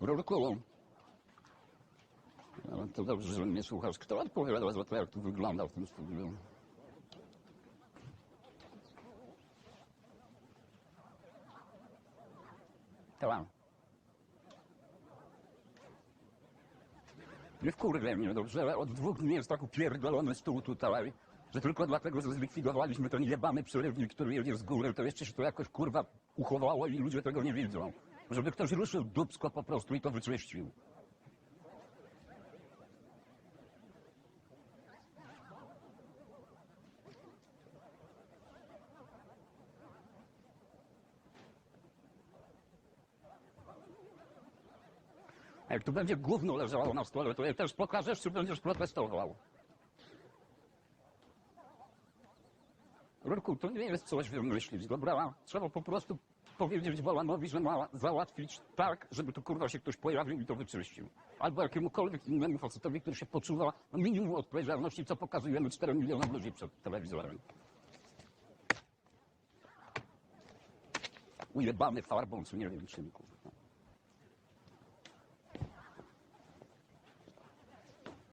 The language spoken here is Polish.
Rurku. Ale to dobrze, że mnie słuchasz. Kto odpowiada za to, jak to wygląda w tym studiu? Tak. Nie wkurwaj mnie, dobrze? Od dwóch dni jest tak upierdolony stół tutaj, że tylko dlatego, że zlikwidowaliśmy ten jebany przerywnik, który jedzie z góry, to jeszcze się to jakoś kurwa uchowało i ludzie tego nie widzą. Żeby ktoś ruszył dupsko po prostu i to wyczyścił. A jak tu będzie gówno leżało na stole, to je też pokażesz, czy będziesz protestował. Rurku, to nie jest coś wymyślić, dobra? Trzeba po prostu powiedzieć Wolanowi, że ma załatwić tak, żeby tu kurwa się ktoś pojawił i to wyczyścił. Albo jakiemukolwiek innemu facetowi, który się poczuwa no, minimum odpowiedzialności, co pokazujemy 4 milionom ludzi przed telewizorem. Ujebany farbą, czy nie wiem czym, kurwa.